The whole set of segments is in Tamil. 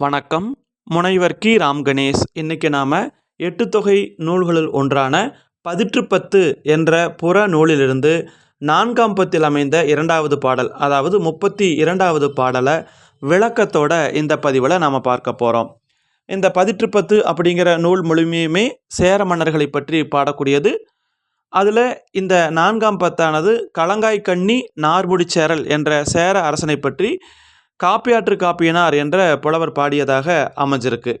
வணக்கம். முனைவர் கி. ராம் கணேஷ் இன்றைக்கி நாம் எட்டு தொகை நூல்களுள் ஒன்றான பதிற்றுப்பத்து என்ற புற நூலிலிருந்து நான்காம் பத்தில் அமைந்த இரண்டாவது பாடல் அதாவது முப்பத்தி இரண்டாவது பாடலை விளக்கத்தோட இந்த பதிவில் நாம் பார்க்க போகிறோம் இந்த பதிற்றுப்பத்து அப்படிங்கிற நூல் முழுமையுமே சேர மன்னர்களை பற்றி பாடக்கூடியது. அதில் இந்த நான்காம் பத்தானது களங்காய் கண்ணி நார்முடிச்சேரல் என்ற சேர அரசனை பற்றி காப்பியாற்று காப்பியனார் என்ற புலவர் பாடியதாக அமைஞ்சிருக்கு.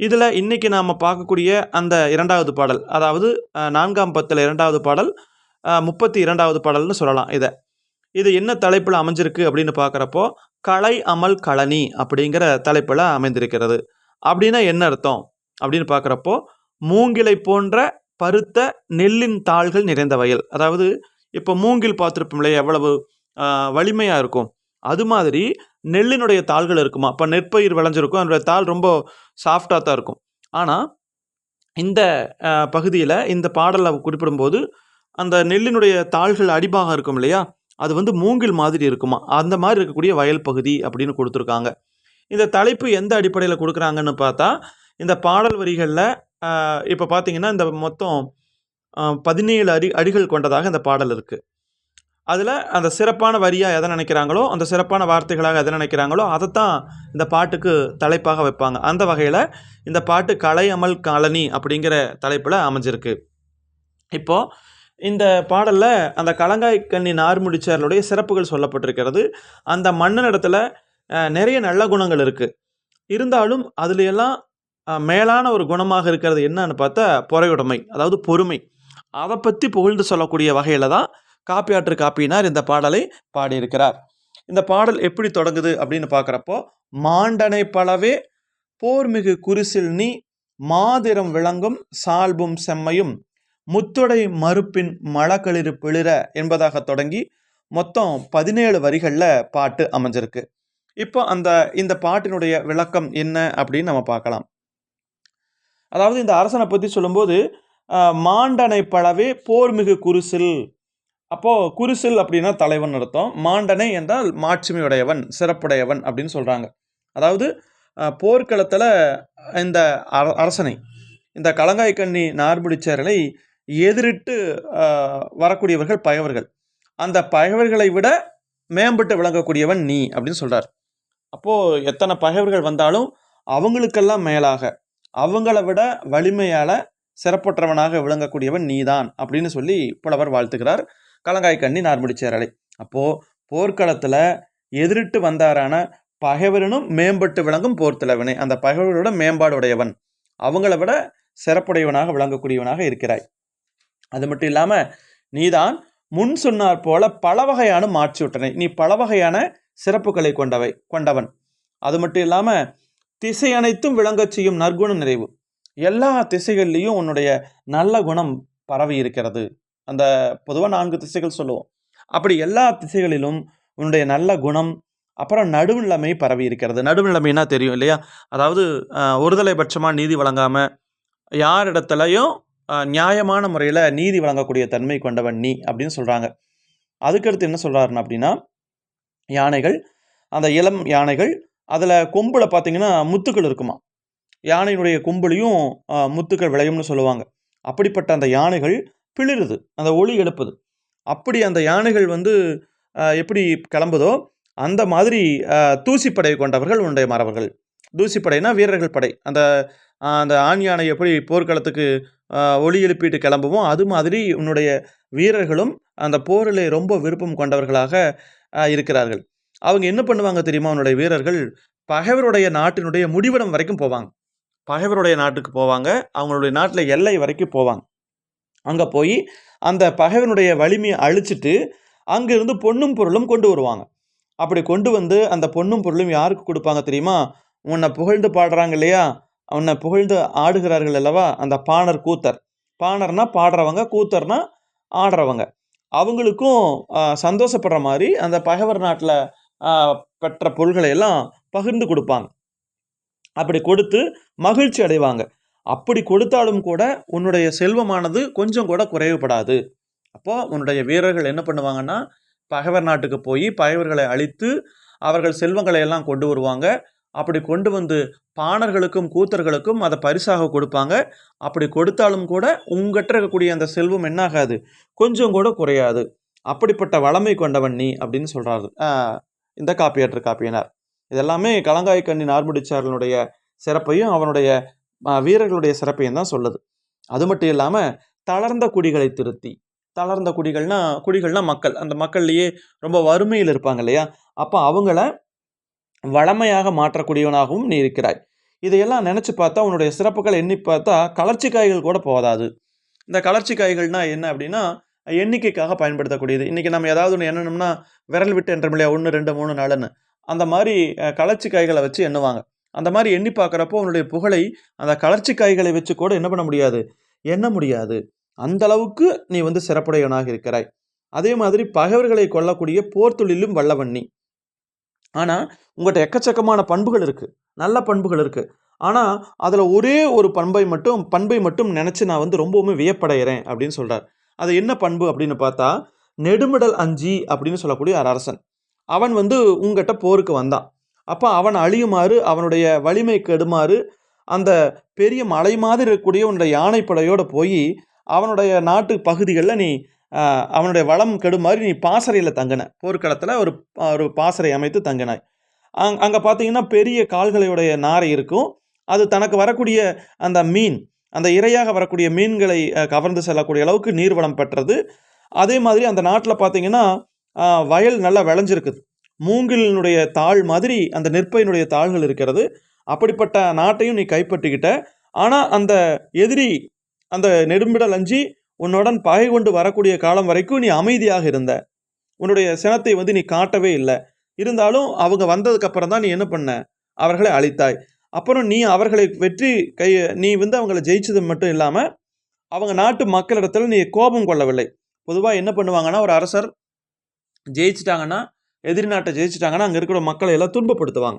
இதில் இன்றைக்கி நாம் பார்க்கக்கூடிய அந்த இரண்டாவது பாடல் அதாவது நான்காம் பத்தில் இரண்டாவது பாடல் முப்பத்தி இரண்டாவது பாடல்னு சொல்லலாம் இதை. இது என்ன தலைப்பில் அமைஞ்சிருக்கு அப்படின்னு பார்க்குறப்போ கலை அமல் களனி அப்படிங்கிற தலைப்பில் அமைந்திருக்கிறது. அப்படின்னா என்ன அர்த்தம்? அப்படின்னு பார்க்குறப்போ மூங்கிலை போன்ற பருத்த நெல்லின் தாள்கள் நிறைந்த வயல் அதாவது இப்போ மூங்கில் பார்த்துருப்போம் எவ்வளவு வலிமையாக இருக்கும். அது மாதிரி நெல்லினுடைய தாள்கள் இருக்குமா? இப்போ நெற்பயிர் விளைஞ்சிருக்கும். அதனுடைய தாள் ரொம்ப சாஃப்டாக தான் இருக்கும். ஆனால் இந்த பகுதியில் இந்த பாடலில் குறிப்பிடும்போது அந்த நெல்லினுடைய தாள்கள் அடிபாகம் இருக்கும் இல்லையா? அது வந்து மூங்கில் மாதிரி இருக்குமா? அந்த மாதிரி இருக்கக்கூடிய வயல் பகுதி அப்படின்னு கொடுத்துருக்காங்க. இந்த தலைப்பு எந்த அடிப்படையில் கொடுக்குறாங்கன்னு பார்த்தா இந்த பாடல் வரிகளில் இப்போ பார்த்தீங்கன்னா இந்த மொத்தம் பதினேழு அடி அடிகள் கொண்டதாக இந்த பாடல் இருக்குது அதில் அந்த சிறப்பான வரியாக எதை நினைக்கிறாங்களோ அந்த சிறப்பான வார்த்தைகளாக எதை நினைக்கிறாங்களோ அதைத்தான் இந்த பாட்டுக்கு தலைப்பாக வைப்பாங்க. அந்த வகையில் இந்த பாட்டு கலை அமல் காலனி அப்படிங்கிற தலைப்பில் அமைஞ்சிருக்கு. இப்போது இந்த பாடலில் அந்த கலங்காய் கண்ணி நார்முடிச்சாரலுடைய சிறப்புகள் சொல்லப்பட்டிருக்கிறது. அந்த மன்னனிடத்துல இடத்துல நிறைய நல்ல குணங்கள் இருக்குது இருந்தாலும் அதுலையெல்லாம் மேலான ஒரு குணமாக இருக்கிறது என்னன்னு பார்த்தா பொறையுடைமை அதாவது பொறுமை. அதை பற்றி புகழ்ந்து சொல்லக்கூடிய வகையில் தான் காப்பியாற்று காப்பினார் இந்த பாடலை பாடியிருக்கிறார். இந்த பாடல் எப்படி தொடங்குது அப்படின்னு பார்க்குறப்போ மாண்டனை பலவே போர்மிகு குரிசில் நீ மாதிரம் விளங்கும் சால்பும் செம்மையும் முத்துடை மறுப்பின் மழக்களிறு பிளிர என்பதாக தொடங்கி மொத்தம் பதினேழு வரிகளில் பாட்டு அமைஞ்சிருக்கு. இப்போ அந்த இந்த பாட்டினுடைய விளக்கம் என்ன அப்படின்னு நம்ம பார்க்கலாம். அதாவது இந்த அரசனை பற்றி சொல்லும்போது மாண்டனை பலவே போர்மிகு குருசில் அப்போது குருசில் அப்படின்னா தலைவன் அர்த்தம். மாண்டனை என்றால் மாட்சிமையுடையவன் சிறப்புடையவன் அப்படின்னு சொல்கிறாங்க அதாவது போர்க்களத்தில் இந்த அர- அரசனை இந்த கலங்காய் கண்ணி நார்முடிச்சேரலை எதிரிட்டு வரக்கூடியவர்கள் பகைவர்கள். அந்த பகைவர்களை விட மேம்பட்டு விளங்கக்கூடியவன் நீ அப்படின்னு சொல்கிறார் அப்போது எத்தனை பகைவர்கள் வந்தாலும் அவங்களுக்கெல்லாம் மேலாக அவங்கள விட வலிமையால் சிறப்புற்றவனாக விளங்கக்கூடியவன் நீதான் அப்படின்னு சொல்லி புலவர் வாழ்த்துகிறார். கலங்காய் கண்ணி நார்முடிச்சேரலை அப்போது போர்க்களத்தில் எதிரிட்டு வந்தாரான பகைவரனும் மேம்பட்டு விளங்கும் போர்த்தலைவனே. அந்த பகைவர்களோட மேம்பாடு உடையவன் அவங்கள விட சிறப்புடையவனாக விளங்கக்கூடியவனாக இருக்கிறாய். அது மட்டும் இல்லாமல் நீதான் முன் சொன்னார் போல பல வகையான மாற்றி விட்டனை நீ பல வகையான சிறப்புகளை கொண்டவை கொண்டவன். அது மட்டும் இல்லாமல் திசை அனைத்தும் விளங்கச் செய்யும் நற்குண நிறைவு. எல்லா திசைகள்லேயும் உன்னுடைய நல்ல குணம் பரவி இருக்கிறது அந்த பொதுவாக நான்கு திசைகள் சொல்லுவோம். அப்படி எல்லா திசைகளிலும் உன்னுடைய நல்ல குணம் அப்புறம் நடுநிலைமை பரவி இருக்கிறது. நடுநிலைமைனா தெரியும் இல்லையா? அதாவது ஒருதலை பட்சமாக நீதி வழங்காமல் யாரிடத்துலையும் இடத்துலையும் நியாயமான முறையில் நீதி வழங்கக்கூடிய தன்மை கொண்டவன் நீ அப்படின்னு சொல்கிறாங்க அதுக்கடுத்து என்ன சொல்கிறாருன்னு அப்படின்னா யானைகள் அந்த இளம் யானைகள் அதில் கொம்பில் பார்த்தீங்கன்னா முத்துக்கள் இருக்குமா? யானையினுடைய கொம்புலையும் முத்துக்கள் விளையும்னு சொல்லுவாங்க. அப்படிப்பட்ட அந்த யானைகள் பிளிருது அந்த ஒளி எழுப்புது. அப்படி அந்த யானைகள் வந்து எப்படி கிளம்புதோ அந்த மாதிரி தூசிப்படை கொண்டவர்கள் உண்டைய மறவர்கள் தூசிப்படைனா வீரர்கள் படை. அந்த அந்த ஆண் யானை எப்படி போர்க்களத்துக்கு ஒளி எழுப்பிட்டு கிளம்புமோ அது மாதிரி உன்னுடைய வீரர்களும் அந்த போரிலே ரொம்ப விருப்பம் கொண்டவர்களாக இருக்கிறார்கள். அவங்க என்ன பண்ணுவாங்க தெரியுமா? உன்னுடைய வீரர்கள் பகைவருடைய நாட்டினுடைய முடிவிடம் வரைக்கும் போவாங்க. பகைவருடைய நாட்டுக்கு போவாங்க. அவங்களுடைய நாட்டில் எல்லை வரைக்கும் போவாங்க. அங்கே போய் அந்த பகைவனுடைய வலிமையை அழிச்சிட்டு அங்கிருந்து பொன்னும் பொருளும் கொண்டு வருவாங்க. அப்படி கொண்டு வந்து அந்த பொண்ணும் பொருளும் யாருக்கு கொடுப்பாங்க தெரியுமா? உன்னை புகழ்ந்து பாடுறாங்க இல்லையா? உன்னை புகழ்ந்து ஆடுகிறார்கள் அல்லவா? அந்த பாணர் கூத்தர். பாணர்னா பாடுறவங்க கூத்தர்னா ஆடுறவங்க. அவங்களுக்கும் சந்தோஷப்படுற மாதிரி அந்த பகைவர் நாட்டில் பெற்ற பொருள்களை எல்லாம் பகிர்ந்து கொடுப்பாங்க. அப்படி கொடுத்து மகிழ்ச்சி அடைவாங்க. அப்படி கொடுத்தாலும் கூட உன்னுடைய செல்வமானது கொஞ்சம் கூட குறைவுபடாது. அப்போது உன்னுடைய வீரர்கள் என்ன பண்ணுவாங்கன்னா பகைவர் நாட்டுக்கு போய் பகைவர்களை அழித்து அவர்கள் செல்வங்களை எல்லாம் கொண்டு வருவாங்க. அப்படி கொண்டு வந்து பாணர்களுக்கும் கூத்தர்களுக்கும் அதை பரிசாக கொடுப்பாங்க. அப்படி கொடுத்தாலும் கூட உங்ககிட்ட இருக்கக்கூடிய அந்த செல்வம் என்னாகாது? கொஞ்சம் கூட குறையாது. அப்படிப்பட்ட வளமை கொண்டவன் நீ அப்படின்னு சொல்கிறாரு இந்த காப்பியற்ற காப்பியனார். இதெல்லாமே கலங்காய் கண்ணி நார்முடிச்சாரனுடைய சிறப்பையும் அவனுடைய வீரர்களுடைய சிறப்பையும் தான் சொல்லுது. அது மட்டும் இல்லாமல் தளர்ந்த குடிகளை திருத்தி தளர்ந்த குடிகள்னா குடிகள்னா மக்கள். அந்த மக்கள்லேயே ரொம்ப வறுமையில் இருப்பாங்க இல்லையா? அப்போ அவங்கள வளமையாக மாற்றக்கூடியவனாகவும் நீ இருக்கிறாய். இதையெல்லாம் நினச்சி பார்த்தா உன்னுடைய சிறப்புகள் எண்ணி பார்த்தா கலர்ச்சி காய்கள் கூட போதாது. இந்த கலர்ச்சி காய்கள்னா என்ன அப்படின்னா எண்ணிக்கைக்காக பயன்படுத்தக்கூடியது. இன்றைக்கி நம்ம ஏதாவது ஒன்று எண்ணணும்னா விரல் விட்டு என்ற இல்லையா ஒன்று ரெண்டு மூணு நாலுன்னு. அந்த மாதிரி கலர்ச்சி காய்களை வச்சு எண்ணுவாங்க. அந்த மாதிரி எண்ணி பார்க்குறப்போ அவனுடைய புகழை அந்த கலர்ச்சி காய்களை வச்சு கூட என்ன பண்ண முடியாது? எண்ண முடியாது. அந்த அளவுக்கு நீ வந்து சிறப்புடையவனாக இருக்கிறாய். அதே மாதிரி பகைவர்களை கொல்லக்கூடிய போர் தொழிலும் வல்லவன் நீ. ஆனால் உங்கள்கிட்ட எக்கச்சக்கமான பண்புகள் இருக்குது நல்ல பண்புகள் இருக்குது ஆனால் அதில் ஒரே ஒரு பண்பை மட்டும் பண்பை மட்டும் நினச்சி நான் வந்து ரொம்பவுமே வியப்படைகிறேன் அப்படின்னு சொல்கிறார் அது என்ன பண்பு அப்படின்னு பார்த்தா நெடுமிடல் அஞ்சி அப்படின்னு சொல்லக்கூடிய அரசன். அவன் வந்து உங்ககிட்ட போருக்கு வந்தான். அப்போ அவன் அழியுமாறு அவனுடைய வலிமை கெடுமாறு அந்த பெரிய மலை மாதிரி இருக்கக்கூடிய உன்னுடைய யானைப்படையோடு போய் அவனுடைய நாட்டு பகுதிகளில் நீ அவனுடைய வளம் கெடுமாறு நீ பாசறையில் தங்கின. போர்க்களத்தில் ஒரு ஒரு பாசறை அமைத்து தங்கினாய். அங் அங்கே பார்த்தீங்கன்னா பெரிய கால்களையுடைய நாரை இருக்கும். அது தனக்கு வரக்கூடிய அந்த மீன் அந்த இரையாக வரக்கூடிய மீன்களை கவர்ந்து செல்லக்கூடிய அளவுக்கு நீர்வளம் பெற்றது. அதே மாதிரி அந்த நாட்டில் பார்த்தீங்கன்னா வயல் நல்லா விளைஞ்சிருக்குது. மூங்கிலினுடைய தாள் மாதிரி அந்த நெற்பயினுடைய தாள்கள் இருக்கிறது. அப்படிப்பட்ட நாட்டையும் நீ கைப்பற்றிக்கிட்ட. ஆனால் அந்த எதிரி அந்த நெடும்பிடல் அஞ்சி உன்னுடன் பகை கொண்டு வரக்கூடிய காலம் வரைக்கும் நீ அமைதியாக இருந்த. உன்னுடைய சினத்தை வந்து நீ காட்டவே இல்லை. இருந்தாலும் அவங்க வந்ததுக்கு அப்புறம் தான் நீ என்ன பண்ண? அவர்களை அழித்தாய். அப்புறம் நீ அவர்களை வெற்றி கை நீ வந்து அவங்கள ஜெயிச்சது மட்டும் இல்லாமல் அவங்க நாட்டு மக்களிடத்தில் நீ கோபம் கொள்ளவில்லை. பொதுவாக என்ன பண்ணுவாங்கன்னா ஒரு அரசர் ஜெயிச்சிட்டாங்கன்னா எதிரி நாட்டை ஜெயிச்சிட்டாங்கன்னா அங்கே இருக்கிற மக்களை எல்லாம் துன்பப்படுத்துவாங்க.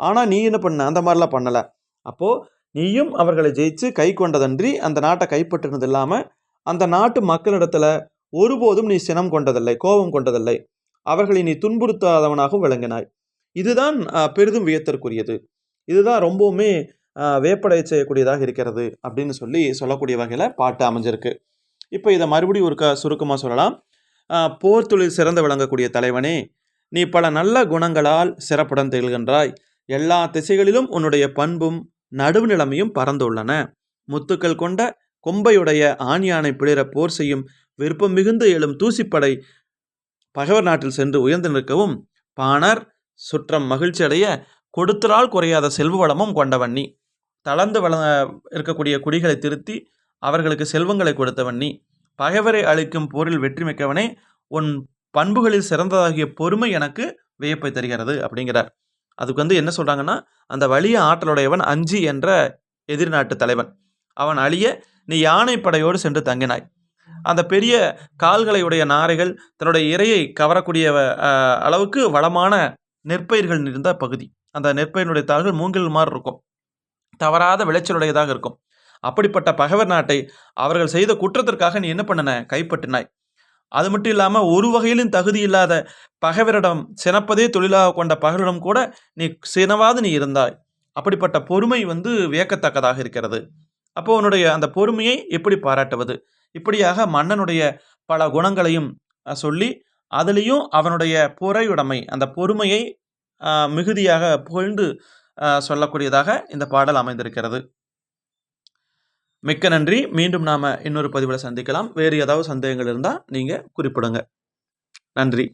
ஆனால் நீ என்ன பண்ண? அந்த மாதிரிலாம் பண்ணலை. அப்போது நீயும் அவர்களை ஜெயிச்சு கை கொண்டதன்றி அந்த நாட்டை கைப்பற்றினது இல்லாமல் அந்த நாட்டு மக்களிடத்தில் ஒருபோதும் நீ சினம் கொண்டதில்லை கோபம் கொண்டதில்லை. அவர்களை நீ துன்புறுத்தாதவனாகவும் விளங்கினாய். இதுதான் பெரிதும் வியத்தற்குரியது. இதுதான் ரொம்பவுமே வேப்படை செய்யக்கூடியதாக இருக்கிறது அப்படின்னு சொல்லி சொல்லக்கூடிய வகையில் பாட்டு அமைஞ்சிருக்கு. இப்போ இதை மறுபடியும் ஒரு க சுருக்கமாக சொல்லலாம். போர் தொழில் சிறந்து விளங்கக்கூடிய தலைவனே நீ பல நல்ல குணங்களால் சிறப்புடன் திகழ்கின்றாய். எல்லா திசைகளிலும் உன்னுடைய பண்பும் நடுவுநிலைமையும் பறந்துள்ளன. முத்துக்கள் கொண்ட கொம்பையுடைய ஆணியானை பிளிர போர் செய்யும் விருப்பம் மிகுந்து எழும் தூசிப்படை பகைவர் நாட்டில் சென்று உயர்ந்து நிற்கவும் பாணர் சுற்றம் மகிழ்ச்சி அடைய கொடுத்தலால் குறையாத செல்வ வளமும் கொண்டவன் நீ. தளர்ந்து வள இருக்கக்கூடிய குடிகளை திருத்தி அவர்களுக்கு செல்வங்களை கொடுத்தவன் நீ. பகைவரை அழிக்கும் போரில் வெற்றி மிக்கவனே உன் பண்புகளில் சிறந்ததாகிய பொறுமை எனக்கு வியப்பை தருகிறது அப்படிங்கிறார். அதுக்கு வந்து என்ன சொல்கிறாங்கன்னா அந்த வலிய ஆற்றலுடையவன் அஞ்சி என்ற எதிர்நாட்டு தலைவன். அவன் அழிய நீ யானை படையோடு சென்று தங்கினாய். அந்த பெரிய கால்களை உடைய நாரைகள் தன்னுடைய இரையை கவரக்கூடிய அளவுக்கு வளமான நெற்பயிர்கள் இருந்த பகுதி. அந்த நெற்பயிரினுடைய தாள்கள் மூங்கில் மாதிரி இருக்கும். தவறாத விளைச்சலுடையதாக இருக்கும். அப்படிப்பட்ட பகைவர் நாட்டை அவர்கள் செய்த குற்றத்திற்காக நீ என்ன பண்ணின? கைப்பற்றினாய். அது மட்டும் இல்லாமல் ஒரு வகையிலும் தகுதி இல்லாத பகைவரிடம் சினப்பதே தொழிலாக கொண்ட பகைவரிடம் கூட நீ சினவாது நீ இருந்தாய். அப்படிப்பட்ட பொறுமை வந்து வியக்கத்தக்கதாக இருக்கிறது. அப்போ உன்னுடைய அந்த பொறுமையை எப்படி பாராட்டுவது? இப்படியாக மன்னனுடைய பல குணங்களையும் சொல்லி அதுலேயும் அவனுடைய பொறையுடைமை அந்த பொறுமையை மிகுதியாக புகழ்ந்து சொல்லக்கூடியதாக இந்த பாடல் அமைந்திருக்கிறது. மிக்க நன்றி. மீண்டும் நாம் இன்னொரு பதிவில் சந்திக்கலாம். வேறு ஏதாவது சந்தேகங்கள் இருந்தால் நீங்கள் குறிப்பிடுங்க. நன்றி.